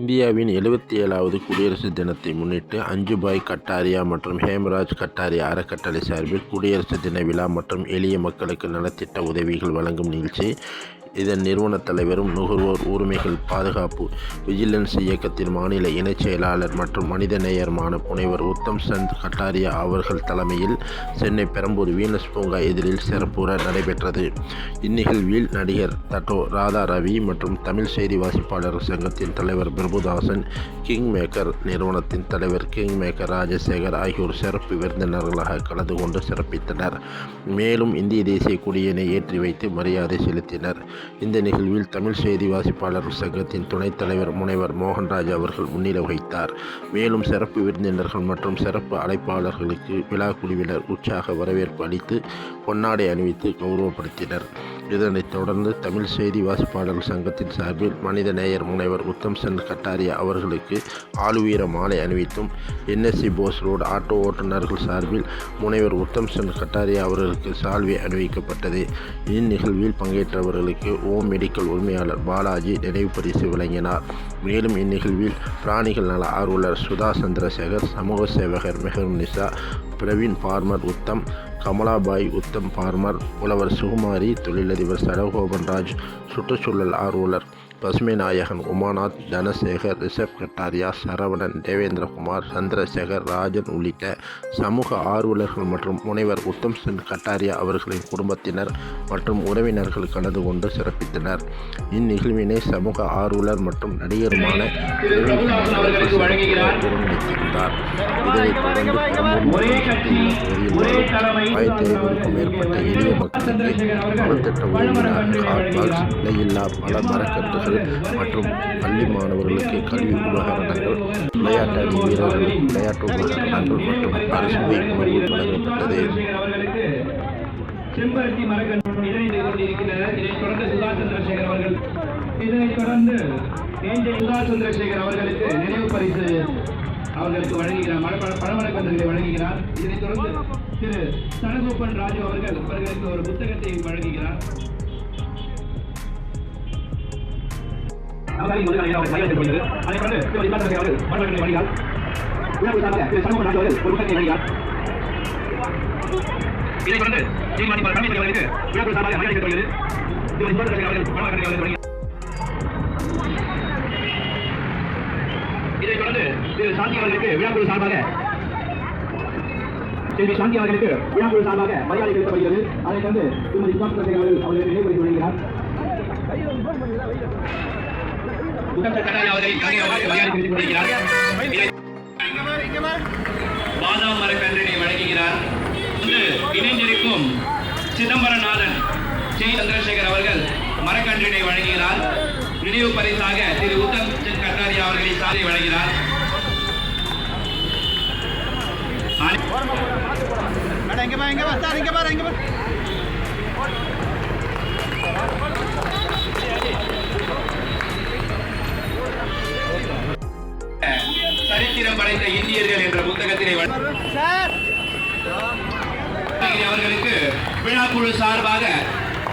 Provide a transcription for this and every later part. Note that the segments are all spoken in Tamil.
இந்தியாவின் எழுபத்தி ஏழாவது குடியரசு தினத்தை முன்னிட்டு அஞ்சுபாய் கட்டாரியா மற்றும் ஹேம்ராஜ் கட்டாரியா அறக்கட்டளை சார்பில் குடியரசு தின விழா மற்றும் எளிய மக்களுக்கு நலத்திட்ட உதவிகள் வழங்கும் நிகழ்ச்சி இதன் நிறுவன தலைவரும் நுகர்வோர் உரிமைகள் பாதுகாப்பு விஜிலன்ஸ் இயக்கத்தின் மாநில இணைச் செயலாளர் மற்றும் மனிதநேயருமான புனைவர் உத்தம் சந்த் கட்டாரியா அவர்கள் தலைமையில் சென்னை பெரம்பூர் வீனஸ் பூங்கா எதிரில் சிறப்புற நடைபெற்றது. இந்நிகழ்வில் நடிகர் தட்டோ ராதா ரவி மற்றும் தமிழ் செய்தி வாசிப்பாளர் சங்கத்தின் தலைவர் பிரபுதாசன் கிங் மேக்கர் நிறுவனத்தின் தலைவர் கிங் மேக்கர் ராஜசேகர் ஆகியோர் சிறப்பு விருந்தினர்களாக கலந்து கொண்டு சிறப்பித்தனர். மேலும் இந்திய தேசிய கொடியினை ஏற்றி வைத்து மரியாதை செலுத்தினர். இந்த நிகழ்வில் தமிழ் செய்தி வாசிப்பாளர் சங்கத்தின் துணைத் தலைவர் முனைவர் மோகன்ராஜ் அவர்கள் முன்னிலை வகித்தார். மேலும் சிறப்பு விருந்தினர்கள் மற்றும் சிறப்பு அழைப்பாளர்களுக்கு விழா குழுவினர் உற்சாக வரவேற்பு அளித்து பொன்னாடை அணிவித்து கௌரவப்படுத்தினர். இதனைத் தொடர்ந்து தமிழ் செய்தி வாசிப்பாளர்கள் சங்கத்தின் சார்பில் மனிதநேயர் முனைவர் உத்தம் சந்த் கட்டாரியா அவர்களுக்கு ஆளுவீர மாலை அணிவித்தும் என்எஸ்சி போஸ் ரோடு ஆட்டோ ஓட்டுநர்கள் சார்பில் முனைவர் உத்தம் சந்த் கட்டாரியா அவர்களுக்கு சால்வை அணிவிக்கப்பட்டது. இந்நிகழ்வில் பங்கேற்றவர்களுக்கு ஓம் மெடிக்கல் உரிமையாளர் பாலாஜி நினைவு பரிசு வழங்கினார். மேலும் இந்நிகழ்வில் பிராணிகள் நல ஆர்வலர் சுதா சந்திரசேகர் சமூக சேவகர் மெஹரும் நிசா பிரவீன் பார்மர் உத்தம் கமலாபாய் உத்தம் பார்மர் புலவர் சுகுமாரி தொழிலதிபர் சரகோபன் ராஜ் சுற்றுச்சூழல் ஆர்வலர் பசுமை நாயகன் உமாநாத் தனசேகர் ரிஷப் கட்டாரியா சரவணன் தேவேந்திரகுமார் சந்திரசேகர் ராஜன் உள்ளிட்ட சமூக ஆர்வலர்கள் மற்றும் முனைவர் உத்தம் சென் கட்டாரியா அவர்களின் குடும்பத்தினர் மற்றும் உறவினர்கள் கலந்து கொண்டு சிறப்பித்தனர். இந்நிகழ்வினை சமூக ஆர்வலர் மற்றும் நடிகருமான ஒருங்கிணைத்திருந்தார். இதனைத் தொடர்ந்து ஆயிரத்தி ஐநூறுக்கும் மேற்பட்ட எளிய மக்களுக்கு நலத்திட்ட உதவினார் பாக்ஸ் விலையில்லா பல மரக்கட்டுகள் மற்றும் பள்ளி மாணவர்களுக்கு கல்வி உபகரணங்கள் விளையாட்டு வீரர்கள் விளையாட்டு உபகரணங்கள் மற்றும் அரிசுவை உணவு வழங்கப்பட்டது. செம்பருத்தி மரங்கள் இணைந்து கொண்டிருக்கிறார். இதைத் தொடர்ந்து சுதா சந்திரசேகர் அவர்கள். இதனைத் தொடர்ந்து ஏஞ்சல் சுதா சந்திரசேகர் அவர்களுக்கு நினைவு பரிசு அவர்களுக்கு வழங்குகிறார். மர பழ- வழங்குகிறார். இதனைத் தொடர்ந்து திரு சனகோபன் ராஜு அவர்கள் அவர்களுக்கு ஒரு புத்தகத்தை வழங்குகிறார். அவரை முதலில் ஐயா அவர்கள் கையெழுத்து கொள்கிறது அதைத் தொடர்ந்து திரு சுதா அவர்கள் பழமரக்கன்றை வழங்குகிறார் விழாவில் சார்பாக திரு சனகோபன் ராஜு அவர்கள் ஒரு புத்தகத்தை இதைத் தொடர்ந்து அவர்களுக்கு விழாக்குழு சார்பாக மரியாதை திரு அவர்கள் அவர்கள் இதைத் தொடர்ந்து திரு சாந்தி அவர்களுக்கு விழாக்குழு சார்பாக சாந்தி அவர்களுக்கு விழாக்குழு சார்பாக மரியாதை செலுத்தப்படுகிறது அதைத் தொடர்ந்து திருமதி சுபாஷ் அவர்கள் அவர்களுக்கு நினைவு வழங்குகிறார் உத்தம கட்டாரி அவர்கள் கலை அவர்களுக்கு மரியாதை செலுத்திக் கொண்டிருக்கிறார் இதை- பாதாம் மரக்கன்றினை வழங்குகிறார் இணைந்திருக்கும் சிதம்பரநாதன் ஜெய் சந்திரசேகர் அவர்கள் மரக்கன்றினை வழங்குகிறார் நினைவு பரிசாக திரு உத்தம் சந்த் கட்டாரியா அவர்களை சாலை வழங்கினார் மேடம் இங்க பாரு இங்க பாரு இங்க பாரு. சரித்திரம் படைத்த இந்தியர்கள் என்ற புத்தகத்தினை அவர்களுக்கு விழாக்குழு சார்பாக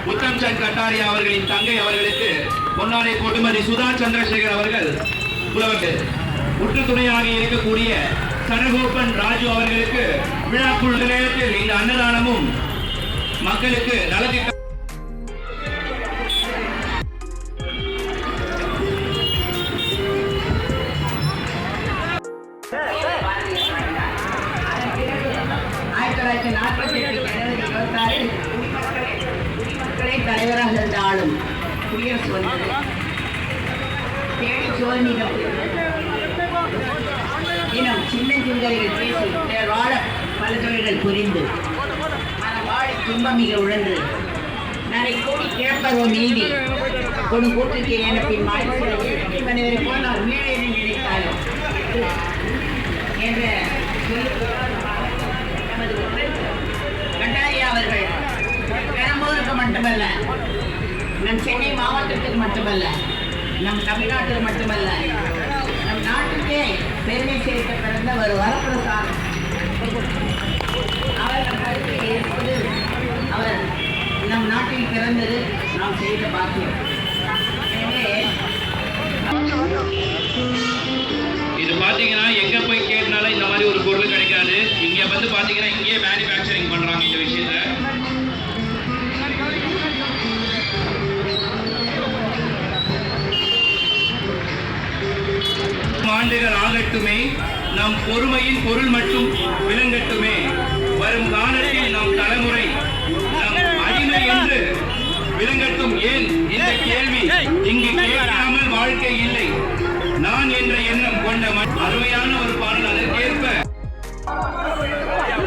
உத்தம் சந்த் கட்டாரியா அவர்களின் தங்கை அவர்களுக்கு பொன்னாடை போட்டுமதி சுதா சந்திரசேகர் அவர்கள் புலவர் உற்று துணையாக இருக்கக்கூடிய சனகோபன் ராஜு அவர்களுக்கு விழாக்குழு நிலையத்தில் இந்த அன்னதானமும் மக்களுக்கு நலத்திட்ட தேடி இன்னும் சின்ன சிந்தனைகள் பேசி பிறர் வாழ பல தொழில்கள் புரிந்து. வாழ துன்பம் மிக உழந்து நாளை கூடி கிழப்பதோ நீதி கொடு கூட்டுக்கு எனப்பின் மனிதரை மாய்ச்சிலையில் இவனவரை போனால் மீழென நினைத்தாலும் என்ற நமது கட்டாரியா அவர்கள் பெரம்பூருக்கு மட்டுமல்ல நம் சென்னை மாவட்டத்துக்கு மட்டுமல்ல நம் தமிழ்நாட்டில் மட்டுமல்ல நம் நாட்டுக்கே பெருமை சேர்க்க பிறந்த ஒரு வரப்பிரசாதம். அவர் நம் கருத்தை அவர் நம் நாட்டில் பிறந்தது நாம் செய்த பாக்கியம். எனவே இது பார்த்தீங்கன்னா எங்கே போய் கேட்டனால இந்த மாதிரி ஒரு பொருள் கிடைக்காது. இங்கே வந்து பார்த்தீங்கன்னா இங்கேயே மேனுஃபேக்சரிங் பண்ணுறாங்க பொறுமையின் பொருள் மட்டும் விளங்கட்டுமே. வரும் காலத்தில் நம் தலைமுறை நம் அடிமை என்று விளங்கட்டும் ஏன் இந்த கேள்வி? இங்கு கேட்காமல் வாழ்க்கை இல்லை. நான் என்ற எண்ணம் கொண்ட அருமையான ஒரு பாடல் அதற்கேற்ப.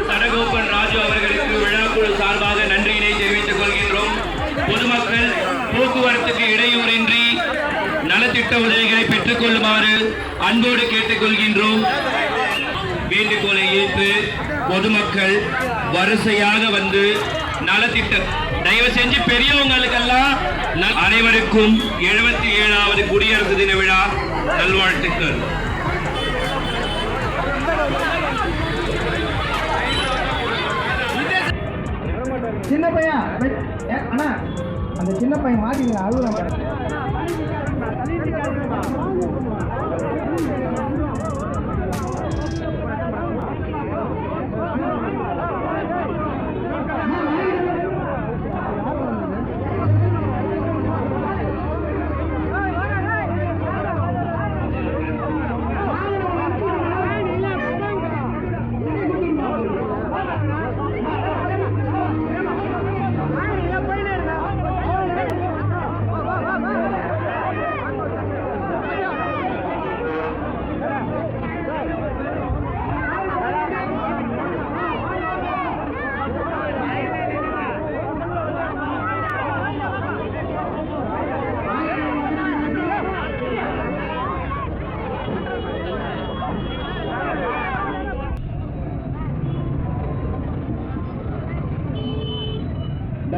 சடகோபன் ராஜு அவர்களுக்கு விழாக்குழு சார்பாக நன்றியினை தெரிவித்துக் கொள்கின்றோம். பொதுமக்கள் போக்குவரத்துக்கு இடையூறின்றி நலத்திட்ட உதவிகளை பெற்றுக் கொள்ளுமாறு அன்போடு கேட்டுக்கொள்கின்றோம். வேண்டுகோளை ஏற்று பொதுமக்கள் வரிசையாக வந்து நலத்திட்ட தயவு செஞ்சு பெரியவங்களுக்கெல்லாம் அனைவருக்கும் எழுபத்தி ஏழாவது குடியரசு தின விழா நல்வாழ்த்துக்கள். சின்ன பையன் அண்ணா அந்த சின்ன பையன் மாட்டிங்களா அழுகுறான்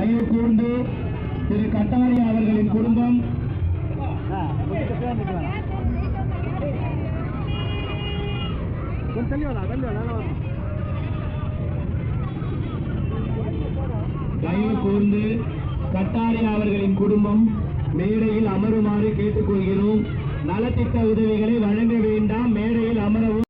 தயவு கூர்ந்து திரு கட்டாரியா அவர்களின் குடும்பம். தயவு கூர்ந்து கட்டாரியா அவர்களின் குடும்பம் மேடையில் அமருமாறு கேட்டுக்கொள்கிறோம். நலத்திட்ட உதவிகளை வழங்க வேண்டாம். மேடையில் அமரவும்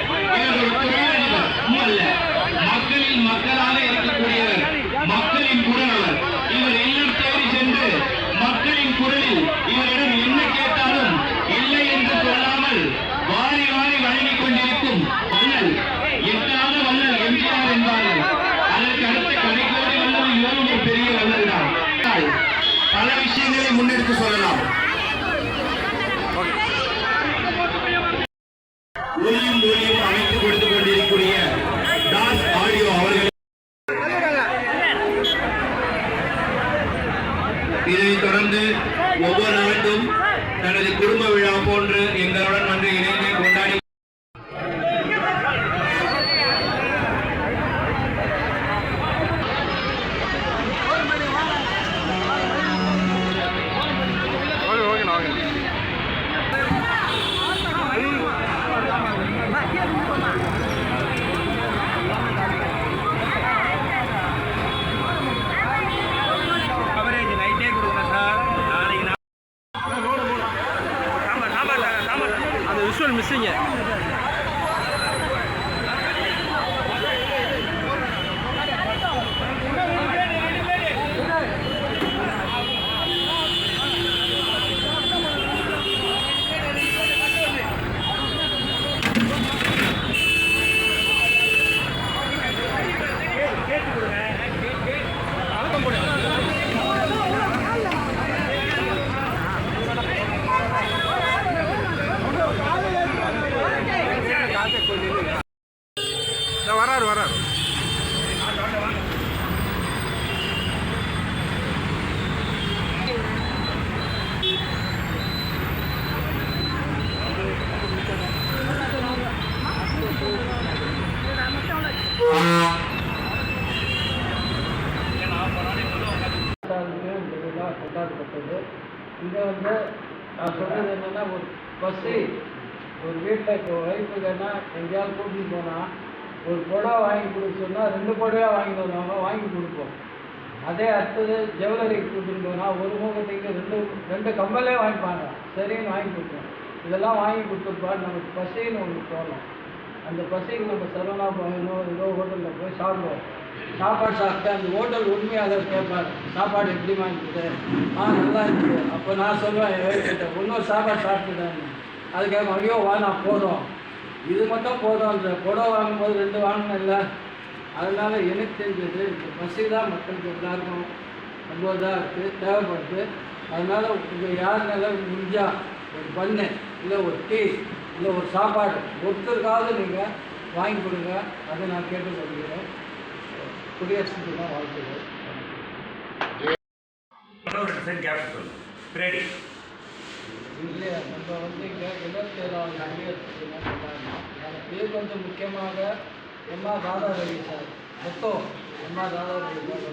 இதைத் தொடர்ந்து ஒவ்வொரு ஆண்டும் தனது குடும்ப விழா போன்று எங்களுடன் வந்து இணைந்து கொண்டாடி கவரேஜ் நைட்டே கொடுங்க சார் நாளைக்கு வராரு வராரு கொண்டாடுறது இந்த விழா கொண்டாடப்பட்டது இங்கே வந்து நான் சொல்கிறது என்னென்னா ஒரு வச்சு ஒரு வீட்டில் இப்போ ஒய்ஃபுக்குன்னா எங்கேயாவது கூட்டிகிட்டு போனால் ஒரு புடவை வாங்கி கொடுக்க சொன்னால் ரெண்டு புடவையாக வாங்கிட்டு வருவாங்க வாங்கி கொடுப்போம். அதே அடுத்தது ஜுவல்லரிக்கு கூட்டிகிட்டு போனால் ஒரு முகத்துக்கு ரெண்டு ரெண்டு கம்மலே வாங்கிப்பாங்க. சரின்னு வாங்கி கொடுப்போம். இதெல்லாம் வாங்கி கொடுத்துருப்பாரு நமக்கு பசின்னு ஒன்று போகலாம் அந்த பசிக்கு நம்ம சரவணா போகணும் ஏதோ ஹோட்டலில் போய் சாப்பிடுவோம். சாப்பாடு சாப்பிட்டு அந்த ஹோட்டல் உண்மையாளர் கேட்பார். சாப்பாடு எப்படி வாங்கிட்டு ஆ நல்லா இருக்குது. அப்போ நான் சொல்லுவேன் என் இன்னொரு சாப்பாடு சாப்பிட்டுட்டேன் அதுக்காக ஐயோ வா நான் போதும். இது மட்டும் போதும். அந்த புடவை வாங்கும்போது ரெண்டு இல்லை. அதனால எனக்கு தெரிஞ்சது இந்த பசி தான் மக்களுக்கு எல்லாருக்கும் ரொம்ப இதாக இருக்குது தேவைப்படுது. அதனால் உங்கள் யாருனால முடிஞ்சா ஒரு பண்ணு இல்லை ஒரு டீ இல்லை ஒரு சாப்பாடு ஒருத்தருக்காவது நீங்கள் வாங்கி கொடுங்க. அதை நான் கேட்டு சொல்கிறேன் குடியரசு தான் வாழ்த்துக்கள். கேபிட்டல் சென்ட் இல்லையா? நம்ம வந்து இங்கே இருபத்தேழாவது பேர் இது கொஞ்சம் முக்கியமாக எம்மா தாதா ரவி சார். மொத்தம் எம்மா தாதா ரவி சார்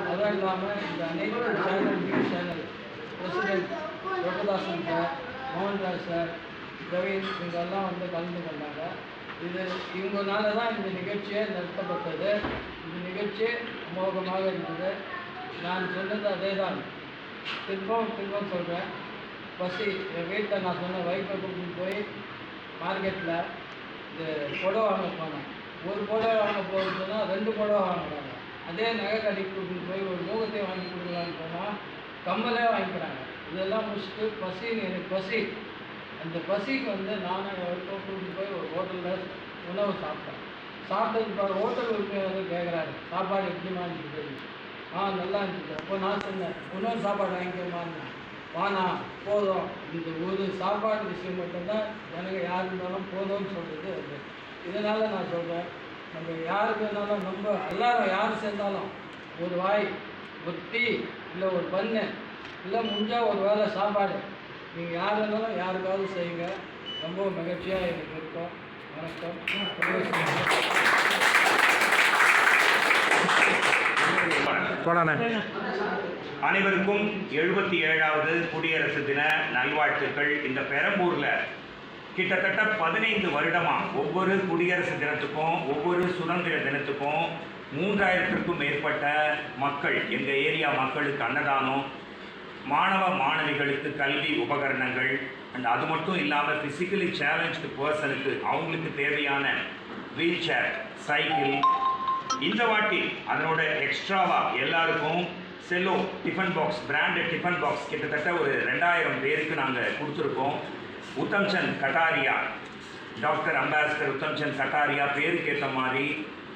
அதுவும் இல்லாமல் இந்த அனைத்து channel news channel president Ragudasan sir Mohanraj sir Praveen இவங்கெல்லாம் வந்து கலந்து கொண்டாங்க. இது இவங்கனால தான் இந்த நிகழ்ச்சியை நடத்தப்பட்டது. இந்த நிகழ்ச்சி அமோகமாக இருந்தது. நான் சொன்னது அதே தான் திரும்பவும் திரும்பவும் சொல்கிறேன் பசி என் வீட்டில் நான் சொன்ன வைஃபை கூப்பிட்டு போய் மார்க்கெட்டில் இந்த புடவை வாங்க போனேன். ஒரு புடவை வாங்க போகணும்னு சொன்னால் ரெண்டு புடவை வாங்குறாங்க. அதே நகை கடைக்கு கூப்பிட்டு போய் ஒரு மூகத்தையும் வாங்கி கொடுக்கலான்னு போனால் கம்மலே வாங்கிக்கிறாங்க. இதெல்லாம் முடிச்சுட்டு பசின்னு எனக்கு பசி. அந்த பசிக்கு வந்து நானும் என் ஒய்ஃபை போய் ஒரு ஹோட்டலில் உணவு சாப்பிட்டேன். சாப்பிட்டதுக்கு பாரு ஹோட்டல் உரிமையாளர் கேட்குறாரு சாப்பாடு எப்படிமா இருந்துச்சு? ஆ நல்லா இருந்துச்சு. அப்போ நான் சொன்னேன் இன்னொரு சாப்பாடு வாங்கிக்கோமான்னு வானா போதும். இந்த ஒரு சாப்பாடு விஷயம் மட்டும்தான் எனக்கு யார் இருந்தாலும் போதும்னு சொல்கிறது அது. இதனால் நான் சொல்கிறேன் நம்ம யாருக்கு வேணாலும் ரொம்ப எல்லாரும் யார் சேர்ந்தாலும் ஒரு வாய் ஒரு டீ இல்லை ஒரு பண்ணு இல்லை முடிஞ்சால் ஒரு வேளை சாப்பாடு நீங்கள் யார் இருந்தாலும் யாருக்காவது செய்யுங்க. ரொம்ப மகிழ்ச்சியாக எனக்கு இருக்கும். வணக்கம். போடாண்ணே அனைவருக்கும் எழுபத்தி ஏழாவது குடியரசு தின நல்வாழ்த்துக்கள். இந்த பெரம்பூரில் கிட்டத்தட்ட பதினைந்து வருடமாக ஒவ்வொரு குடியரசு தினத்துக்கும் ஒவ்வொரு சுதந்திர தினத்துக்கும் மூன்றாயிரத்திற்கும் மேற்பட்ட மக்கள் எங்கள் ஏரியா மக்களுக்கு அன்னதானம் மாணவ மாணவிகளுக்கு கல்வி உபகரணங்கள் அண்ட் அது மட்டும் இல்லாமல் ஃபிசிக்கலி சேலஞ்சு பர்சனுக்கு அவங்களுக்கு தேவையான வீல் சேர் சைக்கிள் இந்த வாட்டி அதனோட எக்ஸ்ட்ராவாக எல்லாருக்கும் Cello tiffin box branded tiffin box கிட்டத்தட்ட ஒரு ரெண்டாயிரம் பேருக்கு நாங்கள் கொடுத்துருக்கோம். உத்தம்சந்த் கட்டாரியா டாக்டர் அம்பாசிடர் உத்தம்சந்த் கட்டாரியா பேருக்கு ஏற்ற மாதிரி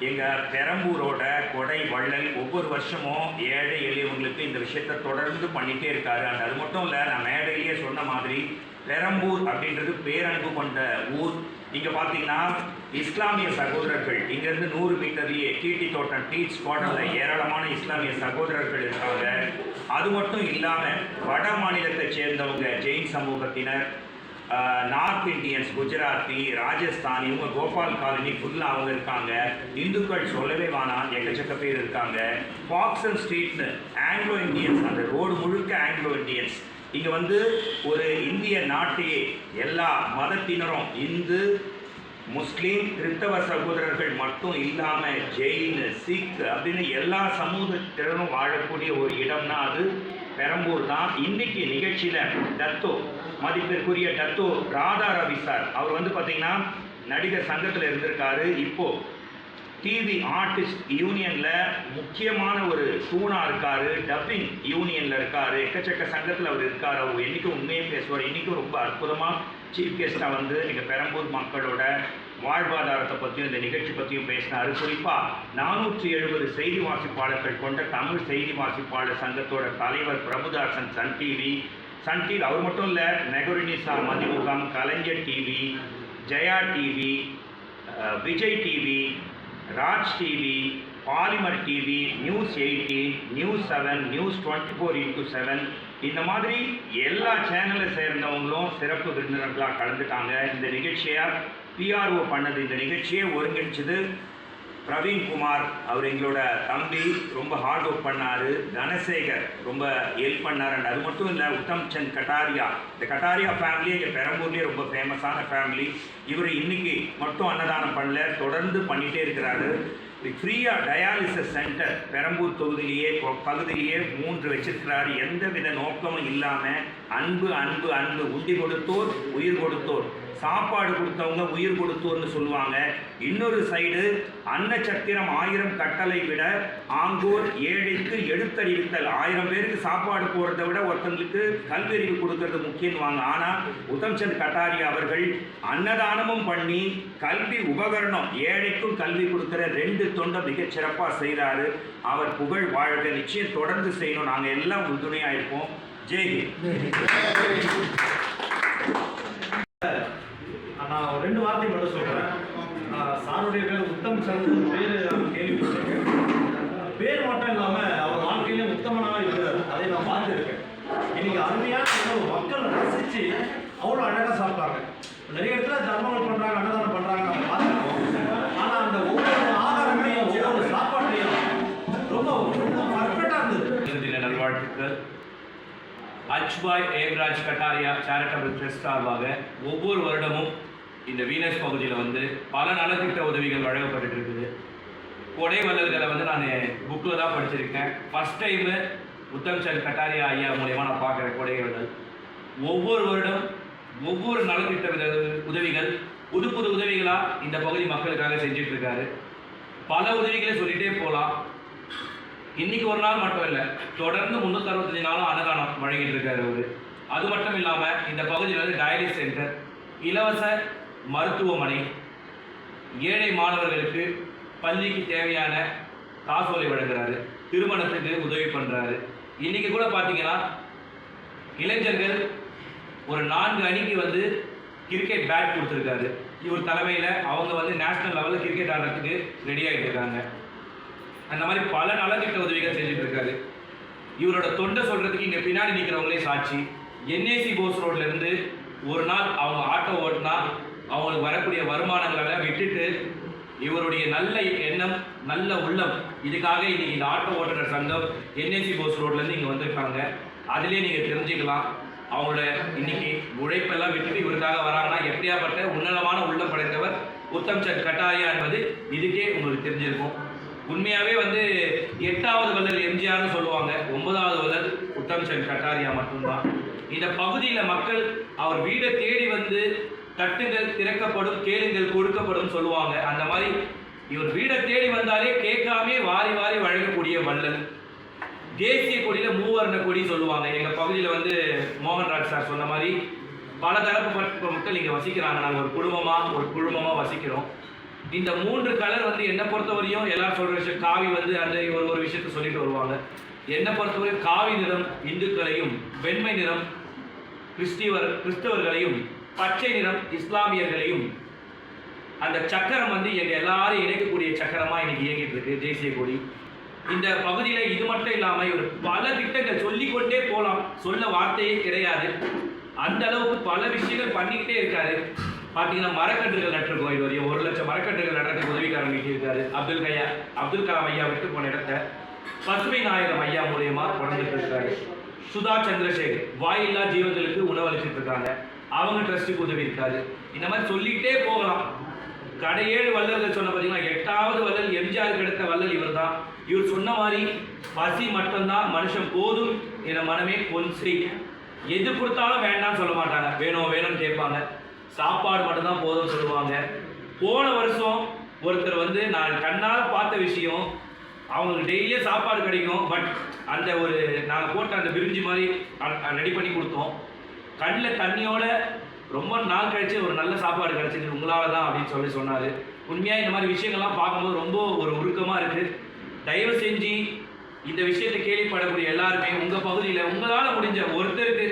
எங்கள் பெரம்பூரோட கொடை வள்ளல் ஒவ்வொரு வருஷமும் ஏழை எளியவங்களுக்கு இந்த விஷயத்தை தொடர்ந்து பண்ணிகிட்டே இருக்காரு. அண்ட் அது மட்டும் இல்லை நான் மேடையிலேயே சொன்ன மாதிரி பெரம்பூர் அப்படின்றது பேரன்பு கொண்ட ஊர். இங்கே பார்த்தீங்கன்னா இஸ்லாமிய சகோதரர்கள் இங்கேருந்து நூறு மீட்டர்லேயே கீட்டி தோட்டம் டீச் குவார்டரில் ஏராளமான இஸ்லாமிய சகோதரர்கள் இருக்காங்க. அது மட்டும் இல்லாமல் வட மாநிலத்தை சேர்ந்தவங்க ஜெயின் சமூகத்தினர் நார்த் இந்தியன்ஸ் குஜராத்தி ராஜஸ்தான் இவங்க கோபால் காலனி ஃபுல்லாக அவங்க இருக்காங்க. இந்துக்கள் சொல்லவே வேணாம் எக்கச்சக்க பேர் இருக்காங்க. பாக்ஸன் ஸ்ட்ரீட்னு ஆங்கிலோ இந்தியன்ஸ் அந்த ரோடு முழுக்க ஆங்கிலோ இந்தியன்ஸ் இங்கே வந்து ஒரு இந்திய நாட்டையே எல்லா மதத்தினரும் இந்து முஸ்லீம் கிறிஸ்தவ சகோதரர்கள் மட்டும் இல்லாமல் ஜெயின் சிக் அப்படின்னு எல்லா சமூகத்தினரும் வாழக்கூடிய ஒரு இடம்னா அது பெரம்பூர் தான். இன்னைக்கு நிகழ்ச்சியில் தத்தோ மதிப்பிற்குரிய தத்தோ ராதா ரவி சார் அவர் வந்து பார்த்தீங்கன்னா நடிகர் சங்கத்தில் இருந்திருக்காரு. இப்போ டிவி ஆர்டிஸ்ட் யூனியனில் முக்கியமான ஒரு தூணா இருக்கார். டப்பிங் யூனியனில் இருக்கார். எக்கச்சக்க சங்கத்தில் அவர் இருக்கார். அவர் என்றைக்கும் உண்மையை பேசுவார். இன்றைக்கும் ரொம்ப அற்புதமாக சீஃப் கெஸ்ட்டாக வந்து எங்கள் பெரம்பூர் மக்களோட வாழ்வாதாரத்தை பற்றியும் இந்த நிகழ்ச்சி பற்றியும் பேசினார். குறிப்பாக நானூற்றி எழுபது செய்தி வாசிப்பாளர்கள் கொண்ட தமிழ் செய்தி வாசிப்பாளர் சங்கத்தோட தலைவர் Prabhudasan Sun TV Sun TV அவர் மட்டும் இல்லை நெகரினிசா Mathimugam Kalaignar TV Jaya TV Vijay TV Raj TV Polimer TV news eighteen news seven news twenty four into seven இந்த மாதிரி எல்லா சேனலை சேர்ந்தவங்களும் சிறப்பு விருந்தினர்களாக கலந்துட்டாங்க. இந்த நிகழ்ச்சியை பிஆர்ஓ பண்ணது இந்த நிகழ்ச்சியை ஒருங்கிணைச்சது பிரவீன்குமார் அவர் எங்களோட தம்பி. ரொம்ப ஹார்ட் ஒர்க் பண்ணார். தனசேகர் ரொம்ப ஹெல்ப் பண்ணார். அண்ட் அது மட்டும் இல்லை உத்தம் சந்த் கட்டாரியா. இந்த கட்டாரியா ஃபேமிலி எங்கள் பெரம்பூர்லேயே ரொம்ப ஃபேமஸான ஃபேமிலி இவர் இன்னைக்கு மட்டும் அன்னதானம் பண்ணல தொடர்ந்து பண்ணிகிட்டே இருக்கிறாரு. ஃப்ரீயாக டயாலிசிஸ் சென்டர் பெரம்பூர் தொகுதியிலேயே பகுதியிலேயே மூன்று வச்சிருக்கிறார். எந்தவித நோக்கமும் இல்லாமல் அன்பு அன்பு அன்பு உண்டி கொடுத்தோர் உயிர் கொடுத்தோர். சாப்பாடு கொடுத்தவங்க உயிர் கொடுத்தோர்னு சொல்லுவாங்க. இன்னொரு சைடு அன்ன சத்திரம் ஆயிரம் கட்டளை விட ஆங்கோர் ஏழைக்கு எடுத்தறிவித்தல். ஆயிரம் பேருக்கு சாப்பாடு போடுறத விட ஒருத்தங்களுக்கு கல்வியறிவு கொடுக்கறது முக்கியம்வாங்க ஆனால் உத்தம்சந்த் கட்டாரி அவர்கள் அன்னதானமும் பண்ணி கல்வி உபகரணம் ஏழைக்கும் கல்வி கொடுக்குற ரெண்டு தொண்டை மிகச் சிறப்பாக செய்கிறாரு அவர் புகழ் வாழ்க நிச்சயம் தொடர்ந்து செய்யணும். நாங்கள் எல்லாம் உறுதுணையாக இருப்போம். ஜெய்ஹிந்த் நான் ஒரு ரெண்டு மட்டும் சொல்கிறேன் சாருடைய பேர் உத்தம் சந்த் பேர் கேள்விப்பட்டிருக்கேன். பேர் மட்டும் இல்லாமல் அவர் வாழ்க்கையிலே உத்தமனாக இருக்கிறார். அதை நான் பார்த்துருக்கேன். இன்னைக்கு அருமையான உணவு. மக்கள் ரசித்து அவ்வளோ அழகாக சாப்பிட்டாங்க. நிறைய இடத்துல தர்மங்கள் பண்ணுறாங்க அன்னதானம் பண்ணுறாங்க நம்ம பார்த்துருக்கோம். ஆனால் அந்த ஒவ்வொரு ஆதாரங்களையும் ஒவ்வொரு சாப்பாட்டையும் ரொம்ப ரொம்ப பர்ஃபெக்டாக இருந்தது. நல்வாழ்த்துக்கள். அஜ்பாய் ஏம்ராஜ் கட்டாரியா சேரிட்டபிள் ட்ரஸ்ட் சார்பாக ஒவ்வொரு வருடமும் இந்த வீனஸ் பகுதியில் வந்து பல நலத்திட்ட உதவிகள் வழங்கப்பட்டு இருக்குது கொடை வள்ளல்களை வந்து நான் புக்கில் தான் படிச்சிருக்கேன். ஃபஸ்ட் டைமு உத்தம் சந்த் கட்டாரியா ஐயா மூலயமா நான் பார்க்குறேன் கொடை ஒவ்வொரு வருடம் ஒவ்வொரு நலத்திட்ட உதவிகள் புது புது உதவிகளாக இந்த பகுதி மக்களுக்காக செஞ்சிட்ருக்காரு பல உதவிகளை சொல்லிகிட்டே போகலாம் இன்னைக்கு ஒரு நாள் மட்டும் இல்லை தொடர்ந்து முந்நூற்றி நாளும் அன்னதானம் வழங்கிட்டு இருக்காரு அவர். அது மட்டும் இல்லாமல் இந்த பகுதியில் வந்து டயாலிஸ் சென்டர் இலவச மருத்துவமனை ஏழை மாணவர்களுக்கு பள்ளிக்கு தேவையான காசோலை வழங்குறாரு திருமணத்துக்கு உதவி பண்ணுறாரு இன்றைக்கி கூட பார்த்தீங்கன்னா இளைஞர்கள் ஒரு நான்கு அணிக்கு வந்து கிரிக்கெட் பேட் கொடுத்துருக்காரு. இவர் தலைமையில் அவங்க வந்து நேஷ்னல் லெவலில் கிரிக்கெட் ஆடுறதுக்கு ரெடி ஆகிட்டு இருக்காங்க அந்த மாதிரி பல நலத்திட்ட உதவிகள் செஞ்சுட்டு இருக்காரு இவரோட தொண்டை சொல்கிறதுக்கு இங்கே பின்னாடி நிற்கிறவங்களே சாட்சி. என்ஏசி போஸ் ரோட்லேருந்து ஒரு நாள் அவங்க ஆட்டோ ஓட்டினா அவங்களுக்கு வரக்கூடிய வருமானங்களை விட்டுட்டு இவருடைய நல்ல எண்ணம் நல்ல உள்ளம். இதுக்காக இன்னைக்கு இந்த ஆட்டோ ஓட்டுநர் சங்கம் என்ஏசி போஸ் ரோட்லேருந்து இங்கே வந்திருக்காங்க. அதிலே நீங்கள் தெரிஞ்சுக்கலாம். அவங்களோட இன்னைக்கு உழைப்பெல்லாம் விட்டுட்டு இவருக்காக வராங்கன்னா எப்படியாப்பட்ட உன்னதமான உள்ளம் படைத்தவர் உத்தம் சந்த் கட்டாரியா என்பது இதுக்கே உங்களுக்கு தெரிஞ்சிருக்கும். உண்மையாகவே வந்து எட்டாவது வள்ளல் எம்ஜிஆர்னு சொல்லுவாங்க. ஒன்பதாவது வள்ளல் உத்தம் சந்த் கட்டாரியா மட்டும்தான். இந்த பகுதியில் மக்கள் அவர் வீடை தேடி வந்து தட்டுங்கள் திறக்கப்படும் கேளுங்கள் கொடுக்கப்படும் சொல்லுவாங்க. அந்த மாதிரி இவர் வீடை தேடி வந்தாலே கேட்காமே வாரி வாரி வழங்கக்கூடிய வள்ளல். தேசிய கொடியில் மூவர்ண கொடி சொல்லுவாங்க. எங்கள் பகுதியில் வந்து மோகன்ராஜ் சார் சொன்ன மாதிரி பல தரப்பு மக்கள் இங்கே வசிக்கிறாங்க. நாங்கள் ஒரு குடும்பமாக ஒரு குழுமமாக வசிக்கிறோம். இந்த மூன்று கலர் வந்து என்னை பொறுத்தவரையும் எல்லாரும் சொல்கிற விஷயம் காவி வந்து அந்த ஒரு ஒரு விஷயத்த சொல்லிட்டு வருவாங்க. என்னை பொறுத்தவரை காவி நிறம் இந்துக்களையும் வெண்மை நிறம் கிறிஸ்டிவர் கிறிஸ்தவர்களையும் பச்சை நிறம் இஸ்லாமியர்களையும் அந்த சக்கரம் வந்து எங்கள் எல்லாரும் இணைக்கக்கூடிய சக்கரமாக இன்னைக்கு இயங்கிட்டு இருக்கு தேசிய கொடி. இந்த பகுதியில் இது மட்டும் இல்லாமல் இவர் பல திட்டங்கள் சொல்லிக்கொண்டே போகலாம் சொல்ல வார்த்தையே கிடையாது. அந்த அளவுக்கு பல விஷயங்கள் பண்ணிக்கிட்டே இருக்காரு. பார்த்தீங்கன்னா மரக்கன்றுகள் நட்டிருக்கோம் இது வரையும் ஒரு லட்சம் மரக்கன்றுகள் நடுறதுக்கு உதவிக்காரன் இருக்காரு அப்துல் கையா அப்துல் கலாம் ஐயா விட்டு போன இடத்த பசுமை நாயகம் ஐயா மூலியமா தொடர்ந்துட்டு இருக்காரு. சுதா சந்திரசேகர் வாயில்லா ஜீவங்களுக்கு உணவளிச்சிட்டு இருக்காங்க. அவங்க ட்ரஸ்ட்டுக்கு உதவி இருக்காது. இந்த மாதிரி சொல்லிக்கிட்டே போகலாம். கடையேழு வள்ளல்கள் சொன்ன பார்த்தீங்கன்னா எட்டாவது வள்ளல் எம்ஜிஆருக்கு கிடைத்த வள்ளல் இவர் தான் இவர் சொன்ன மாதிரி பசி மட்டும்தான் மனுஷன் போதும் என மனமே பொன் எது கொடுத்தாலும் வேண்டாம்னு சொல்ல மாட்டாங்க. வேணும் வேணும்னு கேட்பாங்க. சாப்பாடு மட்டும்தான் போதும்னு சொல்லுவாங்க. போன வருஷம் ஒருத்தர் வந்து நான் கண்ணால் பார்த்த விஷயம் அவங்களுக்கு டெய்லியே சாப்பாடு கிடைக்கும் பட் அந்த ஒரு நாங்கள் போட்ட அந்த பிரிஞ்சு மாதிரி ரெடி பண்ணி கொடுத்தோம். கண்ணில் தண்ணியோட ரொம்ப நாள் கழிச்சு ஒரு நல்ல சாப்பாடு கிடச்சிது உங்களால தான் அப்படின்னு சொல்லி சொன்னார். உண்மையாக இந்த மாதிரி விஷயங்கள்லாம் பார்க்கும்போது ரொம்ப ஒரு உருக்கமாக இருக்குது தயவு செஞ்சு இந்த விஷயத்தை கேள்விப்படக்கூடிய எல்லாருமே உங்கள் பகுதியில் உங்களால் முடிஞ்ச ஒருத்தருக்கு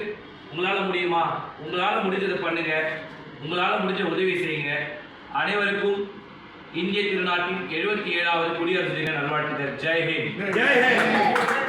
உங்களால் முடியுமா? உங்களால் முடிஞ்சதை பண்ணுங்கள் உங்களால் முடிஞ்ச உதவி செய்யுங்க. அனைவருக்கும் இந்திய திருநாட்டின் எழுபத்தி ஏழாவது குடியரசு தின நல்வாழ்த்துக்கள். ஜெய்ஹிந்த் ஒரு